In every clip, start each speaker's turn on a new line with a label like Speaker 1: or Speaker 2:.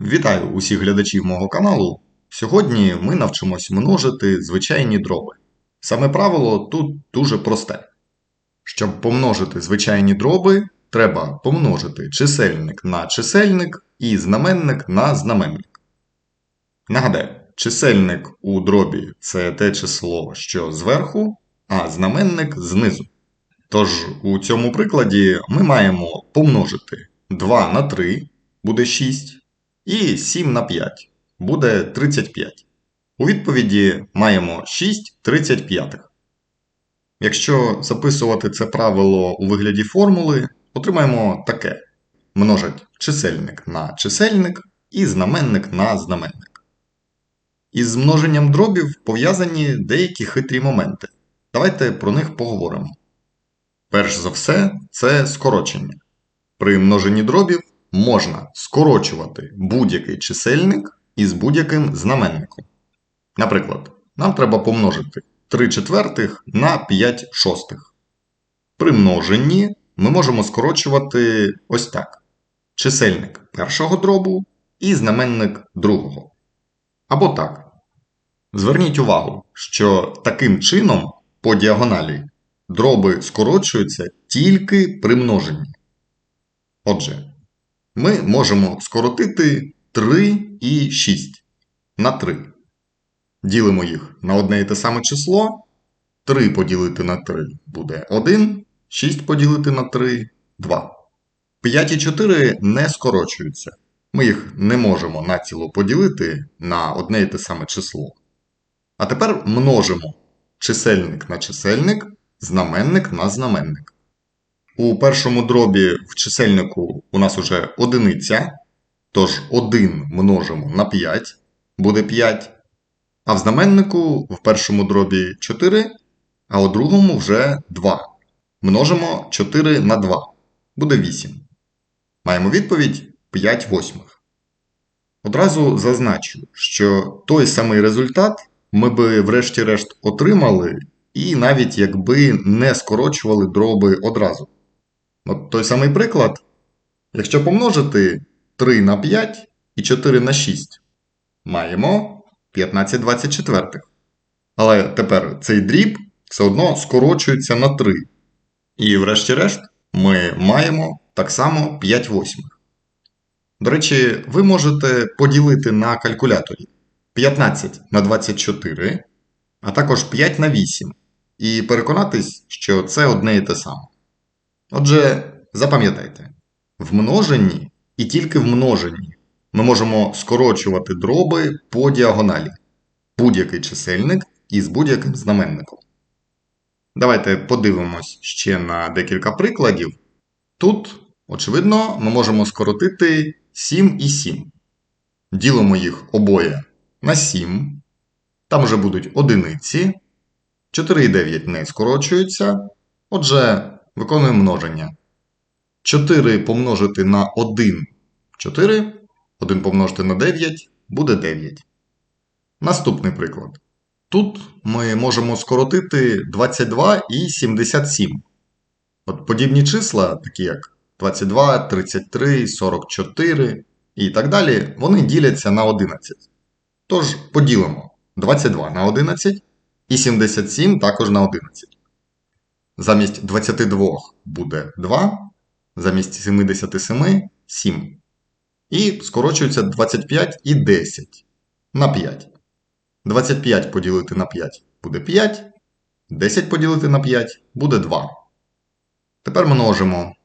Speaker 1: Вітаю усіх глядачів мого каналу. Сьогодні ми навчимось множити звичайні дроби. Саме правило тут дуже просте. Щоб помножити звичайні дроби, треба помножити чисельник на чисельник і знаменник на знаменник. Нагадаю, чисельник у дробі це те число, що зверху, а знаменник знизу. Тож у цьому прикладі ми маємо помножити 2 на 3 буде 6. І 7 на 5 буде 35. У відповіді маємо 6 35. Якщо записувати це правило у вигляді формули, отримаємо таке: множать чисельник на чисельник і знаменник на знаменник. Із множенням дробів пов'язані деякі хитрі моменти. Давайте про них поговоримо. Перш за все, це скорочення. При множенні дробів можна скорочувати будь-який чисельник із будь-яким знаменником. Наприклад, нам треба помножити 3 четвертих на 5 шостих. При множенні ми можемо скорочувати ось так: чисельник першого дробу і знаменник другого. Або так. Зверніть увагу, що таким чином по діагоналі дроби скорочуються тільки при множенні. Отже, ми можемо скоротити 3 і 6 на 3. Ділимо їх на одне і те саме число. 3 поділити на 3 буде 1, 6 поділити на 3 2. 5 і 4 не скорочуються. Ми їх не можемо націло поділити на одне і те саме число. А тепер множимо чисельник на чисельник, знаменник на знаменник. У першому дробі в чисельнику у нас уже одиниця, тож 1 множимо на 5, буде 5. А в знаменнику в першому дробі 4, а у другому вже 2. Множимо 4 на 2, буде 8. Маємо відповідь 5 восьмих. Одразу зазначу, що той самий результат ми би врешті-решт отримали, і навіть якби не скорочували дроби одразу. От той самий приклад. Якщо помножити 3 на 5 і 4 на 6, маємо 15 24. Але тепер цей дріб все одно скорочується на 3. І врешті-решт ми маємо так само 5 восьмих. До речі, ви можете поділити на калькуляторі 15 на 24, а також 5 на 8, і переконатись, що це одне і те саме. Отже, запам'ятайте, в множенні і тільки в множенні ми можемо скорочувати дроби по діагоналі, будь-який чисельник із будь-яким знаменником. Давайте подивимось ще на декілька прикладів. Тут, очевидно, ми можемо скоротити 7 і 7. Ділимо їх обоє на 7. Там вже будуть одиниці. 4 і 9 не скорочуються. Отже, Виконуємо множення. 4 помножити на 1 4. 1 помножити на 9 буде 9. Наступний приклад. Тут ми можемо скоротити 22 і 77. От подібні числа, такі як 22, 33, 44 і так далі, вони діляться на 11. Тож поділимо 22 на 11 і 77 також на 11. Замість 22 буде 2, замість 77 7. І скорочується 25 і 10 на 5. 25 поділити на 5 буде 5. 10 поділити на 5 буде 2. Тепер множимо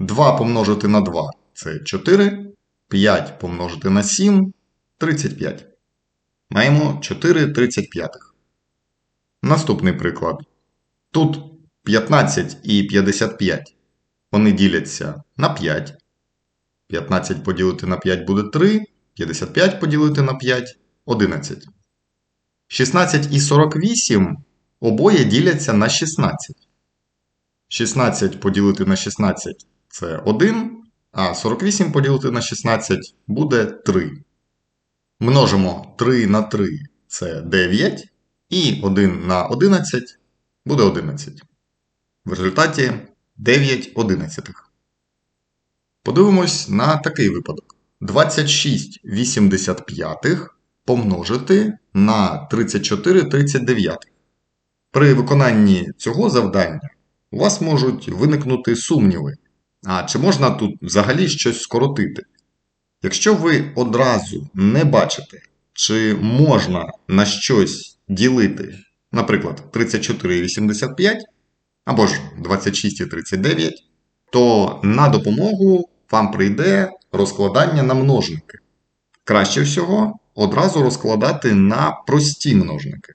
Speaker 1: 2 помножити на 2 це 4. 5 помножити на 7 35. Маємо 4 35. Наступний приклад. Тут 15 і 55. Вони діляться на 5. 15 поділити на 5 буде 3. 55 поділити на 5 11. 16 і 48 обоє діляться на 16. 16 поділити на 16 це 1. А 48 поділити на 16 буде 3. Множимо 3 на 3 це 9. І 1 на 11 буде 11. В результаті 9 одинадцятих. Подивимось на такий випадок. 26 85 помножити на 34 39. При виконанні цього завдання у вас можуть виникнути сумніви. А чи можна тут взагалі щось скоротити? Якщо ви одразу не бачите, чи можна на щось ділити, наприклад, 34,85 або ж 26,39, то на допомогу вам прийде розкладання на множники. Краще всього одразу розкладати на прості множники.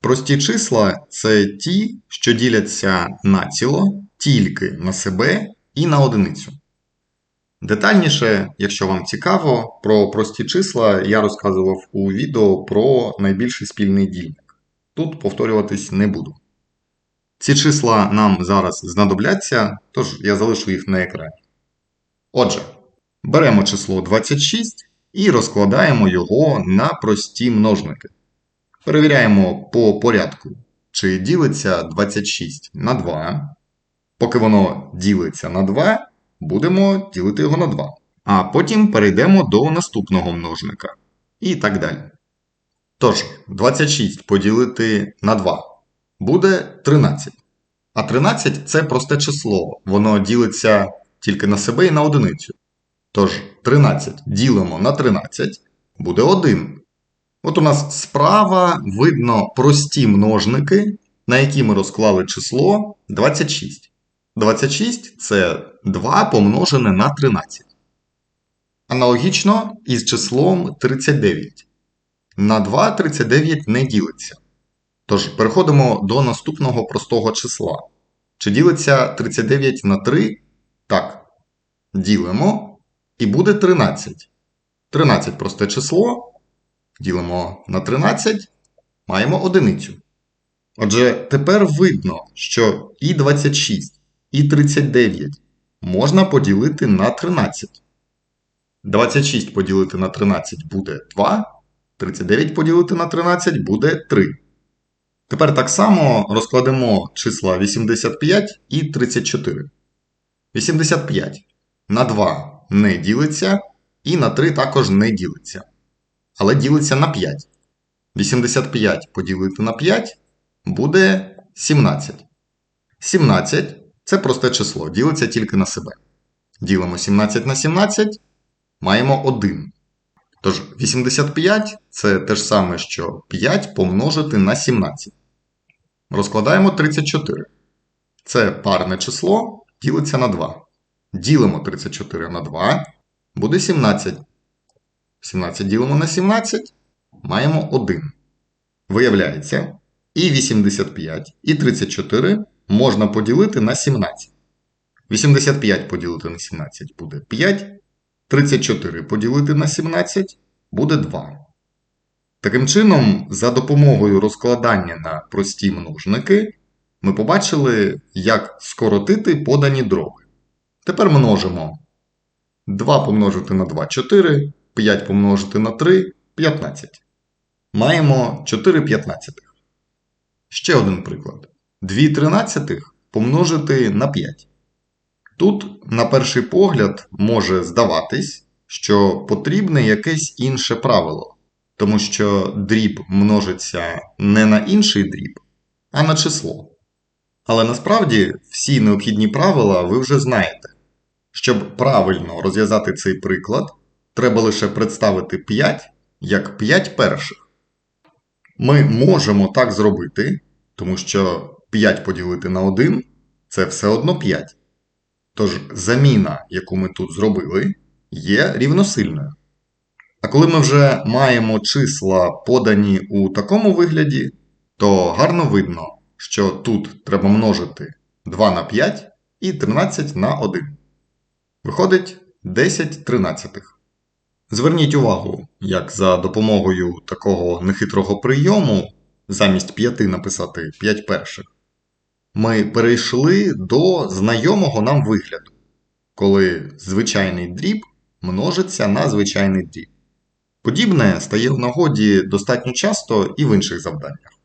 Speaker 1: Прості числа це ті, що діляться націло, тільки на себе і на одиницю. Детальніше, якщо вам цікаво, про прості числа я розказував у відео про найбільший спільний дільник. Тут повторюватись не буду. Ці числа нам зараз знадобляться, тож я залишу їх на екрані. Отже, беремо число 26 і розкладаємо його на прості множники. Перевіряємо по порядку, чи ділиться 26 на 2. Поки воно ділиться на 2, будемо ділити його на 2. А потім перейдемо до наступного множника. І так далі. Тож, 26 поділити на 2 буде 13. А 13 це просте число. Воно ділиться тільки на себе і на одиницю. Тож 13 ділимо на 13 буде 1. От у нас справа видно прості множники, на які ми розклали число 26. 26 це 2 помножене на 13. Аналогічно із числом 39. На 2 39 не ділиться. Тож переходимо до наступного простого числа. Чи ділиться 39 на 3? Так. Ділимо. І буде 13. 13 просте число. Ділимо на 13, маємо одиницю. Отже, тепер видно, що і 26, і 39 можна поділити на 13. 26 поділити на 13 буде 2, 39 поділити на 13 буде 3. Тепер так само розкладемо числа 85 і 34. 85 на 2 не ділиться, і на 3 також не ділиться. Але ділиться на 5. 85 поділити на 5 буде 17. 17 це просте число, ділиться тільки на себе. Ділимо 17 на 17, маємо 1. Тож 85 це те ж саме, що 5 помножити на 17. Розкладаємо 34. Це парне число ділиться на 2. Ділимо 34 на 2, буде 17. 17 ділимо на 17, маємо 1. Виявляється, і 85, і 34 можна поділити на 17. 85 поділити на 17 буде 5. 34 поділити на 17 буде 2. Таким чином, за допомогою розкладання на прості множники, ми побачили, як скоротити подані дроби. Тепер множимо 2 помножити на 2 4, 5 помножити на 3 15. Маємо 4 п'ятнадцятих. Ще один приклад. 2 тринадцятих помножити на 5. Тут, на перший погляд, може здаватись, що потрібне якесь інше правило, тому що дріб множиться не на інший дріб, а на число. Але насправді всі необхідні правила ви вже знаєте. Щоб правильно розв'язати цей приклад, треба лише представити 5 як 5 перших. Ми можемо так зробити, тому що 5 поділити на 1 це все одно 5. Тож заміна, яку ми тут зробили, є рівносильною. А коли ми вже маємо числа подані у такому вигляді, то гарно видно, що тут треба множити 2 на 5 і 13 на 1. Виходить 10 тринадцятих. Зверніть увагу, як за допомогою такого нехитрого прийому, замість 5 написати 5 перших, ми перейшли до знайомого нам вигляду, коли звичайний дріб множиться на звичайний дріб. Подібне стає в нагоді достатньо часто і в інших завданнях.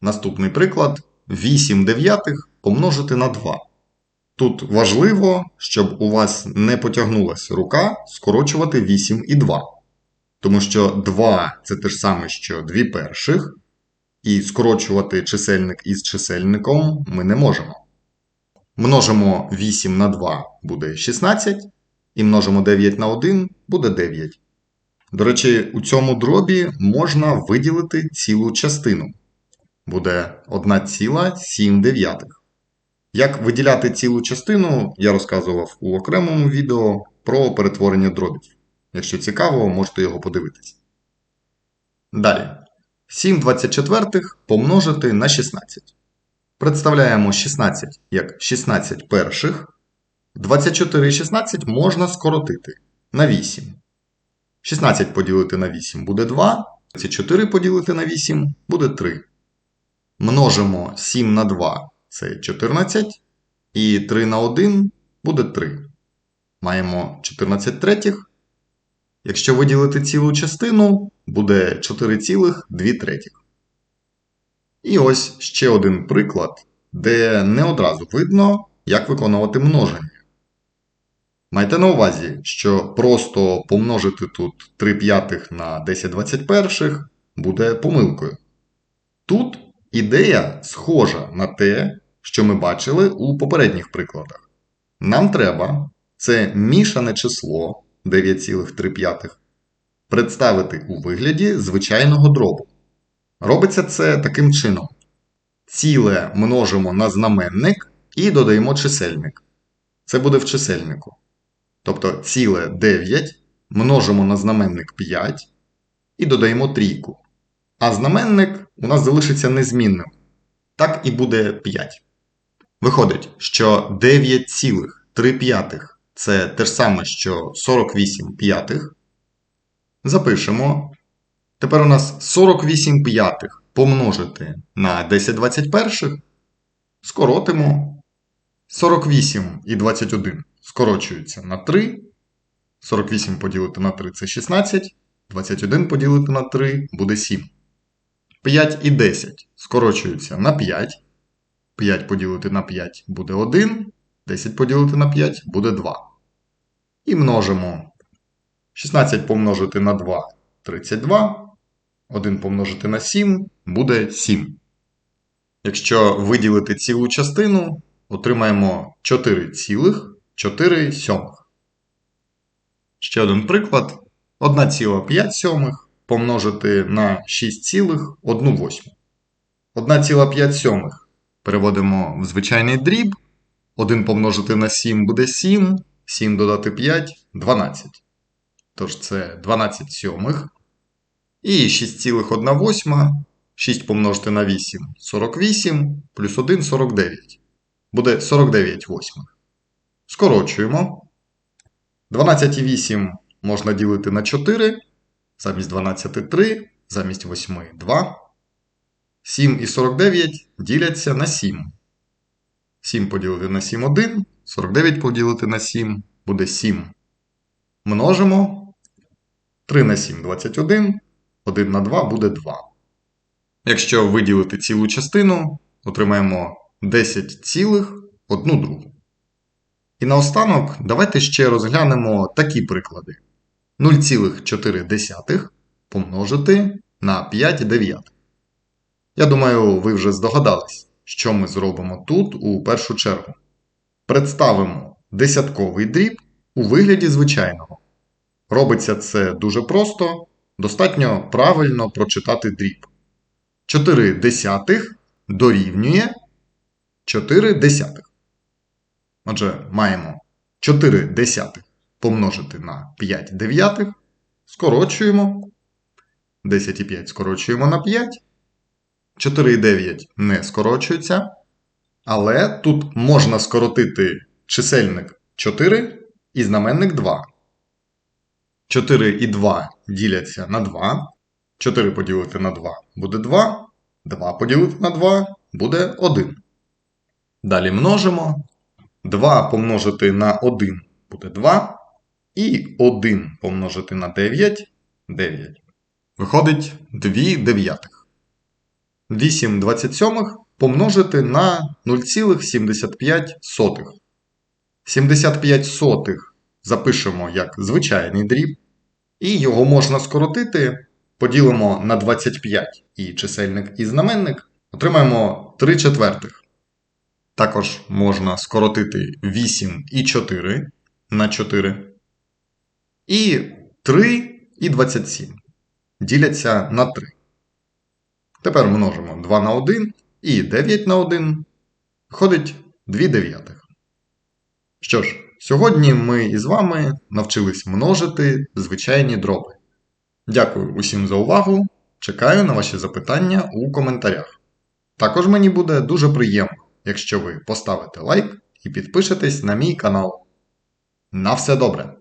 Speaker 1: Наступний приклад 8 дев'ятих помножити на 2. Тут важливо, щоб у вас не потягнулася рука скорочувати 8 і 2. Тому що 2 це те ж саме, що 2 перших, і скорочувати чисельник із чисельником ми не можемо. Множимо 8 на 2 буде 16, і множимо 9 на 1 буде 9. До речі, у цьому дробі можна виділити цілу частину. Буде 1,7. Як виділяти цілу частину, я розказував у окремому відео про перетворення дробів. Якщо цікаво, можете його подивитись. Далі. 7 24 помножити на 16. Представляємо 16 як 16 перших. 24 16 можна скоротити на 8. 16 поділити на 8 буде 2. 24 поділити на 8 буде 3. Множимо 7 на 2 це 14. І 3 на 1 буде 3. Маємо 14 третіх. Якщо виділити цілу частину, буде 4,2 третіх. І ось ще один приклад, де не одразу видно, як виконувати множення. Майте на увазі, що просто помножити тут 3 п'ятих на 10 21 буде помилкою. Тут ідея схожа на те, що ми бачили у попередніх прикладах. Нам треба це мішане число 9,3 представити у вигляді звичайного дробу. Робиться це таким чином. Ціле множимо на знаменник і додаємо чисельник. Це буде в чисельнику. Тобто ціле 9 множимо на знаменник 5 і додаємо трійку. А знаменник у нас залишиться незмінним. Так і буде 5. Виходить, що 9,3 це те ж саме, що 48 п'ятих. Запишемо. Тепер у нас 48 п'ятих помножити на 10 21. Скоротимо. 48 і 21 скорочуються на 3. 48 поділити на 3 це 16. 21 поділити на 3 буде 7. 5 і 10 скорочуються на 5. 5 поділити на 5 буде 1. 10 поділити на 5 буде 2. І множимо 16 помножити на 2 32. 1 помножити на 7 буде 7. Якщо виділити цілу частину, отримаємо 4,4 сьомих. Ще один приклад. 1,5 сьомих помножити на 6,1 восьму. 1,5 сьомих переводимо в звичайний дріб. 1 помножити на 7 буде 7, 7 додати 5 12. Тож це 12 сьомих. І 6,1 восьма. 6 помножити на 8 48, плюс 1 49. Буде 49 восьмих. Скорочуємо. 12,8 можна ділити на 4. Замість 12 3, замість 8 2. 7 і 49 діляться на 7. 7 поділити на 7 1. 49 поділити на 7 буде 7. Множимо. 3 на 7 21. 1 на 2 буде 2. Якщо виділити цілу частину, отримаємо 10,1 другу. І наостанок давайте ще розглянемо такі приклади. 0,4 помножити на 5 дев'ятих. Я думаю, ви вже здогадались, що ми зробимо тут у першу чергу. Представимо десятковий дріб у вигляді звичайного. Робиться це дуже просто, достатньо правильно прочитати дріб. 4 десятих дорівнює 4 десятих. Отже, маємо 4 десятих помножити на 5 дев'ятих. Скорочуємо. 10 і 5 скорочуємо на 5. 4 і 9 не скорочуються. Але тут можна скоротити чисельник 4 і знаменник 2. 4 і 2 діляться на 2. 4 поділити на 2 буде 2. 2 поділити на 2 буде 1. Далі множимо. 2 помножити на 1 буде 2. І 1 помножити на 9 9. Виходить 2 дев'ятих. 8 27 помножити на 0,75. 75 сотих запишемо як звичайний дріб, і його можна скоротити, поділимо на 25 і чисельник і знаменник, отримаємо 3 четвертих. Також можна скоротити 8 і 4 на 4. І 3 і 27 діляться на 3. Тепер множимо 2 на 1 і 9 на 1. Виходить 2 дев'ятих. Що ж, сьогодні ми із вами навчились множити звичайні дроби. Дякую усім за увагу. Чекаю на ваші запитання у коментарях. Також мені буде дуже приємно, якщо ви поставите лайк і підпишетесь на мій канал. На все добре!